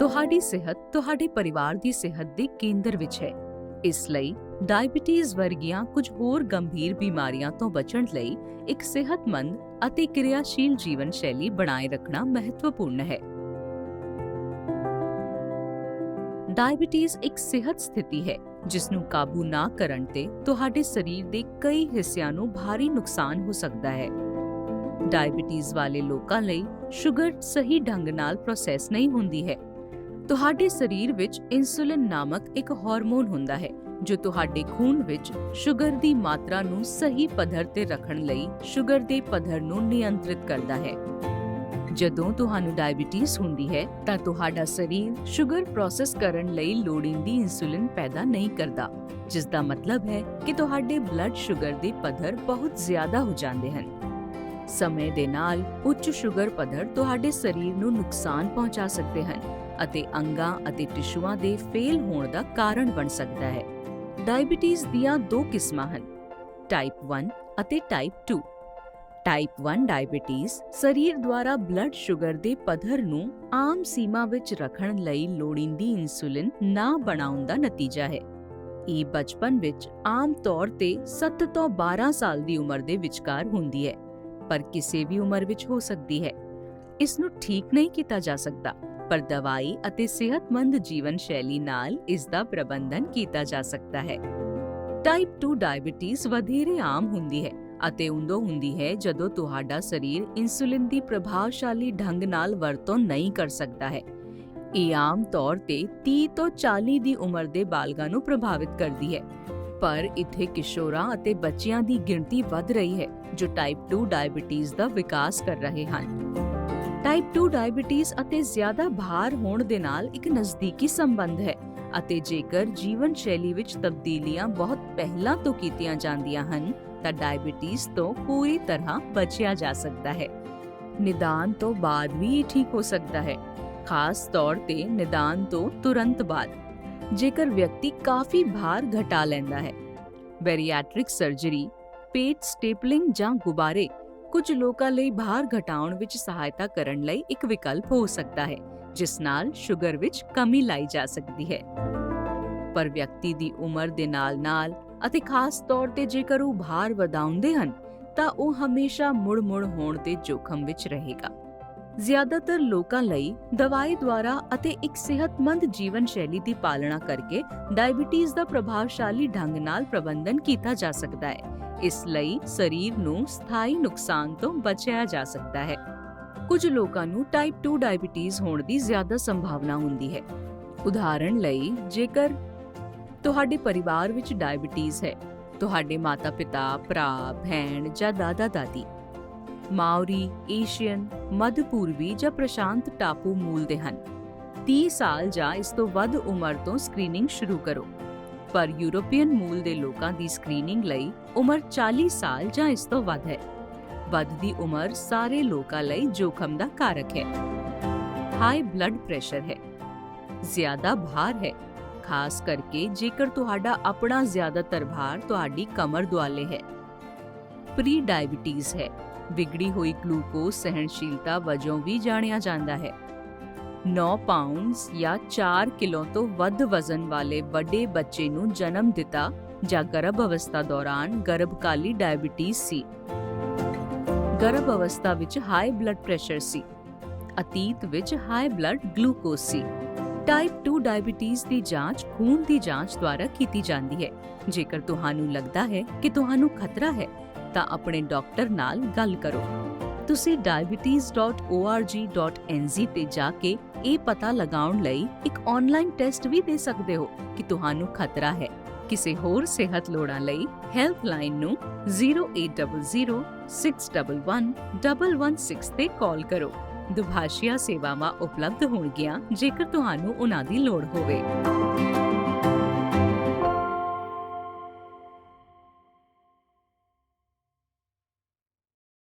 ਤੁਹਾਡੀ ਸਿਹਤ, ਤੁਹਾਡੇ ਪਰਿਵਾਰ ਦੀ ਸਿਹਤ ਦੇ ਕੇਂਦਰ ਵਿੱਚ ਹੈ। ਇਸ ਲਈ ਡਾਇਬੀਟੀਜ਼ ਵਰਗੀਆਂ ਕੁਝ ਹੋਰ ਗੰਭੀਰ ਬਿਮਾਰੀਆਂ ਤੋਂ ਬਚਣ ਲਈ ਇੱਕ ਸਿਹਤਮੰਦ ਅਤੇ ਕਿਰਿਆਸ਼ੀਲ ਜੀਵਨ ਸ਼ੈਲੀ ਬਣਾਏ ਰੱਖਣਾ ਮਹੱਤਵਪੂਰਨ ਹੈ। ਡਾਇਬੀਟੀਜ਼ ਇੱਕ ਸਿਹਤ ਸਥਿਤੀ ਹੈ ਜਿਸ ਨੂੰ ਕਾਬੂ ਨਾ ਕਰਨ ਤੇ ਤੁਹਾਡੇ ਸਰੀਰ ਦੇ ਕਈ ਹਿੱਸਿਆਂ ਨੂੰ ਭਾਰੀ ਨੁਕਸਾਨ ਹੋ ਸਕਦਾ ਹੈ। ਡਾਇਬੀਟੀਜ਼ ਵਾਲੇ ਲੋਕਾਂ ਲਈ ਸ਼ੂਗਰ ਸਹੀ ਢੰਗ ਨਾਲ ਪ੍ਰੋਸੈਸ ਨਹੀਂ ਹੁੰਦੀ ਹੈ। ਤੁਹਾਡੇ ਸਰੀਰ ਵਿੱਚ ਇਨਸੂਲਿਨ ਨਾਮਕ ਇੱਕ ਹਾਰਮੋਨ ਹੁੰਦਾ ਹੈ, ਜੋ ਤੁਹਾਡੇ ਖੂਨ ਵਿੱਚ ਸ਼ੂਗਰ ਦੀ ਮਾਤਰਾ ਨੂੰ ਸਹੀ ਪੱਧਰ ਤੇ ਰੱਖਣ ਲਈ ਸ਼ੂਗਰ ਦੇ ਪੱਧਰ ਨੂੰ ਨਿਯੰਤਰਿਤ ਕਰਦਾ ਹੈ। ਜਦੋਂ ਤੁਹਾਨੂੰ ਡਾਇਬੀਟੀਜ਼ ਹੁੰਦੀ ਹੈ, ਤਾਂ ਤੁਹਾਡਾ ਸਰੀਰ ਸ਼ੂਗਰ ਪ੍ਰੋਸੈਸ ਕਰਨ ਲਈ ਲੋੜੀਂਦੀ ਇਨਸੂਲਿਨ ਪੈਦਾ ਨਹੀਂ ਕਰਦਾ ਜਿਸ ਦਾ ਮਤਲਬ ਹੈ ਕਿ ਤੁਹਾਡੇ ਬਲੱਡ ਸ਼ੂਗਰ ਦੇ ਪੱਧਰ ਬਹੁਤ ਜ਼ਿਆਦਾ ਹੋ ਜਾਂਦੇ ਹਨ। ਸਮੇਂ ਦੇ ਨਾਲ ਉੱਚ ਸ਼ੂਗਰ ਪੱਧਰ ਤੁਹਾਡੇ ਸਰੀਰ ਨੂੰ ਨੁਕਸਾਨ ਪਹੁੰਚਾ ਸਕਦੇ ਹਨ। ਅਤੇ ਅੰਗਾਂ ਅਤੇ ਟਿਸ਼ੂਆਂ ਦੇ ਫੇਲ ਹੋਣ ਦਾ ਕਾਰਨ ਬਣ ਸਕਦਾ ਹੈ। ਡਾਇਬੀਟੀਜ਼ ਦੀਆਂ ਦੋ ਕਿਸਮਾਂ ਹਨ, ਟਾਈਪ 1 ਅਤੇ ਟਾਈਪ 2 ਟਾਈਪ 1 ਡਾਇਬੀਟੀਜ਼ ਸਰੀਰ ਦੁਆਰਾ ਬਲੱਡ ਸ਼ੂਗਰ ਦੇ ਪੱਧਰ ਨੂੰ ਆਮ ਸੀਮਾ ਵਿੱਚ ਰੱਖਣ ਲਈ ਲੋੜੀਂਦੀ ਇਨਸੂਲਿਨ ਨਾ ਬਣਾਉਣ ਦਾ ਨਤੀਜਾ ਹੈ। ਇਹ ਬਚਪਨ ਵਿੱਚ ਆਮ ਤੌਰ ਤੇ 7 ਤੋਂ 12 ਸਾਲ ਦੀ ਉਮਰ ਦੇ ਵਿਚਕਾਰ ਹੁੰਦੀ ਹੈ, ਪਰ ਕਿਸੇ ਵੀ ਉਮਰ ਵਿੱਚ ਹੋ ਸਕਦੀ ਹੈ। ਇਸ ਨੂੰ ਠੀਕ ਨਹੀਂ ਕੀਤਾ ਜਾ ਸਕਦਾ। ਪਰ ਦਵਾਈ ਅਤੇ ਸਿਹਤਮੰਦ ਜੀਵਨ ਸ਼ੈਲੀ ਨਾਲ ਇਸ ਦਾ ਪ੍ਰਬੰਧਨ ਕੀਤਾ ਜਾ ਸਕਦਾ ਹੈ। ਟਾਈਪ 2 ਡਾਇਬੀਟੀਜ਼ ਵਧੇਰੇ ਆਮ ਹੁੰਦੀ ਹੈ ਅਤੇ ਉਦੋਂ ਹੁੰਦੀ ਹੈ ਜਦੋਂ ਤੁਹਾਡਾ ਸਰੀਰ ਇਨਸੂਲਿਨ ਦੀ ਪ੍ਰਭਾਵਸ਼ਾਲੀ ਢੰਗ ਨਾਲ ਵਰਤੋਂ ਨਹੀਂ ਕਰ ਸਕਦਾ ਹੈ। ਇਹ ਆਮ ਤੌਰ ਤੇ 30 ਤੋਂ 40 ਦੀ ਉਮਰ ਦੇ ਬਾਲਗਾਂ ਨੂੰ ਪ੍ਰਭਾਵਿਤ ਕਰਦੀ ਹੈ। ਪਰ ਇੱਥੇ ਕਿਸ਼ੋਰਾਂ ਅਤੇ ਬੱਚਿਆਂ ਦੀ ਗਿਣਤੀ ਵੱਧ ਰਹੀ ਹੈ ਜੋ ਟਾਈਪ 2 ਡਾਇਬੀਟੀਜ਼ ਦਾ ਵਿਕਾਸ ਕਰ ਰਹੇ ਹਨ। ਟਾਈਪ 2 ਡਾਇਬੀਟੀਜ਼ ਅਤੇ ਜ਼ਿਆਦਾ ਭਾਰ ਹੋਣ ਦੇ ਨਾਲ ਇੱਕ ਨਜ਼ਦੀਕੀ ਸੰਬੰਧ ਹੈ ਅਤੇ ਜੇਕਰ ਜੀਵਨ ਸ਼ੈਲੀ ਵਿੱਚ ਤਬਦੀਲੀਆਂ ਬਹੁਤ ਪਹਿਲਾਂ ਤੋਂ ਕੀਤੀਆਂ ਜਾਂਦੀਆਂ ਹਨ, ਤਾਂ ਡਾਇਬੀਟੀਜ਼ ਤੋਂ ਪੂਰੀ ਤਰ੍ਹਾਂ ਬਚਿਆ ਜਾ ਸਕਦਾ ਹੈ। ਨਿਦਾਨ ਤੋਂ ਬਾਅਦ ਵੀ ਇਹ ਠੀਕ ਹੋ ਸਕਦਾ ਹੈ। ਖਾਸ ਤੌਰ ਤੇ ਨਿਦਾਨ ਤੋਂ ਤੁਰੰਤ ਬਾਅਦ। ਜੇਕਰ ਵਿਅਕਤੀ ਕਾਫੀ ਭਾਰ ਘਟਾ ਲੈਂਦਾ ਹੈ, ਬੈਰੀਐਟ੍ਰਿਕ ਸਰਜਰੀ, ਪੇਟ ਸਟੇਪਲਿੰਗ ਜਾਂ ਗੁਬਾਰੇ ਕੁਝ ਲੋਕਾਂ ਲਈ ਭਾਰ ਘਟਾਉਣ ਵਿੱਚ ਸਹਾਇਤਾ ਕਰਨ ਲਈ ਇੱਕ ਵਿਕਲਪ ਹੋ ਸਕਦਾ ਹੈ, ਜਿਸ ਨਾਲ ਸ਼ੂਗਰ ਵਿੱਚ ਕਮੀ ਲਾਈ ਜਾ ਸਕਦੀ ਹੈ। ਪਰ ਵਿਅਕਤੀ ਦੀ ਉਮਰ ਦੇ ਨਾਲ-ਨਾਲ ਅਤੇ ਖਾਸ ਤੌਰ ਤੇ ਜੇਕਰ ਉਹ ਭਾਰ ਵਧਾਉਂਦੇ ਹਨ, ਤਾਂ ਉਹ ਹਮੇਸ਼ਾ ਮੁੜ-ਮੁੜ ਹੋਣ ਦੇ ਜੋਖਮ ਵਿੱਚ ਰਹੇਗਾ। ਜ਼ਿਆਦਾਤਰ ਲੋਕਾਂ ਲਈ ਦਵਾਈ ਦੁਆਰਾ ਅਤੇ ਇੱਕ ਸਿਹਤਮੰਦ ਜੀਵਨ ਸ਼ੈਲੀ ਦੀ ਪਾਲਣਾ ਕਰਕੇ ਡਾਇਬੀਟੀਜ਼ ਦਾ ਪ੍ਰਭਾਵਸ਼ਾਲੀ ਢੰਗ ਨਾਲ ਪ੍ਰਬੰਧਨ ਕੀਤਾ ਜਾ ਸਕਦਾ ਹੈ ਇਸ ਲਈ ਸਰੀਰ ਨੂੰ ਸਥਾਈ ਨੁਕਸਾਨ ਤੋਂ ਬਚਾਇਆ ਜਾ ਸਕਦਾ ਹੈ। ਕੁਝ ਲੋਕਾਂ ਨੂੰ ਟਾਈਪ 2 ਡਾਇਬੀਟੀਜ਼ ਹੋਣ ਦੀ ਜ਼ਿਆਦਾ ਸੰਭਾਵਨਾ ਹੁੰਦੀ ਹੈ। ਉਦਾਹਰਣ ਲਈ, ਜੇਕਰ ਤੁਹਾਡੇ ਪਰਿਵਾਰ ਵਿੱਚ ਡਾਇਬੀਟੀਜ਼ ਹੈ, ਤੁਹਾਡੇ ਮਾਤਾ-ਪਿਤਾ, ਭਰਾ, ਭੈਣ ਜਾਂ ਦਾਦਾ-ਦਾਦੀ, ਮਾਓਰੀ, ਏਸ਼ੀਅਨ ਮੱਧ ਪੂਰਬੀ ਜਾਂ ਪ੍ਰਸ਼ਾਂਤ ਟਾਪੂ ਮੂਲ ਦੇ ਹਨ 30 ਸਾਲ ਜਾਂ ਇਸ ਤੋਂ ਵੱਧ ਉਮਰ ਤੋਂ ਸਕਰੀਨਿੰਗ ਸ਼ੁਰੂ ਕਰੋ। ਪਰ ਯੂਰੋਪੀਅਨ ਮੂਲ ਦੇ ਲੋਕਾਂ ਦੀ ਸਕਰੀਨਿੰਗ ਲਈ ਉਮਰ 40 ਸਾਲ ਜਾਂ ਇਸ ਤੋਂ ਵੱਧ ਹੈ। ਵੱਧਦੀ ਉਮਰ ਸਾਰੇ ਲੋਕਾਂ ਲਈ ਜੋਖਮ ਦਾ ਕਾਰਕ ਹੈ। ਹਾਈ ਬਲੱਡ ਪ੍ਰੈਸ਼ਰ ਹੈ। ਜ਼ਿਆਦਾ ਭਾਰ ਹੈ। ਖਾਸ ਕਰਕੇ ਜੇਕਰ ਤੁਹਾਡਾ ਆਪਣਾ ਜ਼ਿਆਦਾਤਰ ਭਾਰ ਤੁਹਾਡੀ ਕਮਰ ਦੁਆਲੇ ਹੈ। ਪ੍ਰੀ ਡਾਇਬੀਟੀਜ਼ ਹੈ। ਵਿਗੜੀ ਹੋਈ ਗਲੂਕੋਜ਼ ਸਹਿਣਸ਼ੀਲਤਾ ਵਜੋਂ ਵੀ ਜਾਣਿਆ ਜਾਂਦਾ ਹੈ। 9 ਪਾਉਂਡਸ ਜਾਂ 4 ਕਿਲੋ ਤੋਂ ਵੱਧ ਵਜ਼ਨ ਵਾਲੇ ਵੱਡੇ ਬੱਚੇ ਨੂੰ ਜਨਮ ਦਿੱਤਾ ਜਾਂ ਗਰਭ ਅਵਸਥਾ ਦੌਰਾਨ ਗਰਭਕਾਲੀ ਡਾਇਬੀਟੀਜ਼ ਸੀ। ਗਰਭ ਅਵਸਥਾ ਵਿੱਚ ਹਾਈ ਬਲੱਡ ਪ੍ਰੈਸ਼ਰ ਸੀ। ਅਤੀਤ ਵਿੱਚ ਹਾਈ ਬਲੱਡ ਗਲੂਕੋਜ਼ ਸੀ। ਟਾਈਪ 2 ਡਾਇਬੀਟੀਜ਼ ਦੀ ਜਾਂਚ ਖੂਨ ਦੀ ਜਾਂਚ ਦੁਆਰਾ ਕੀਤੀ ਜਾਂਦੀ ਹੈ। ਜੇਕਰ ਤੁਹਾਨੂੰ ਲੱਗਦਾ ਹੈ ਕਿ ਤੁਹਾਨੂੰ ਖਤਰਾ ਹੈ, ਤਾਂ ਆਪਣੇ ਡਾਕਟਰ ਨਾਲ ਗੱਲ ਕਰੋ। ਤੁਸੀਂ diabetes.org.nz ਤੇ ਜਾ ਕੇ ਇਹ ਪਤਾ ਲਗਾਉਣ ਲਈ ਇੱਕ ਆਨਲਾਈਨ ਟੈਸਟ ਵੀ ਦੇ ਸਕਦੇ ਹੋ ਕਿ ਤੁਹਾਨੂੰ ਖਤਰਾ ਹੈ। ਕਿਸੇ ਹੋਰ ਸਿਹਤ ਲੋੜਾਂ ਲਈ ਹੈਲਪਲਾਈਨ ਨੂੰ 0800 611 116 ਤੇ ਕਾਲ ਕਰੋ। ਦੁਭਾਸ਼ੀਆ ਸੇਵਾਵਾਂ ਉਪਲਬਧ ਹੋਣਗੀਆਂ ਜੇਕਰ ਤੁਹਾਨੂੰ ਉਹਨਾਂ ਦੀ ਲੋੜ ਹੋਵੇ।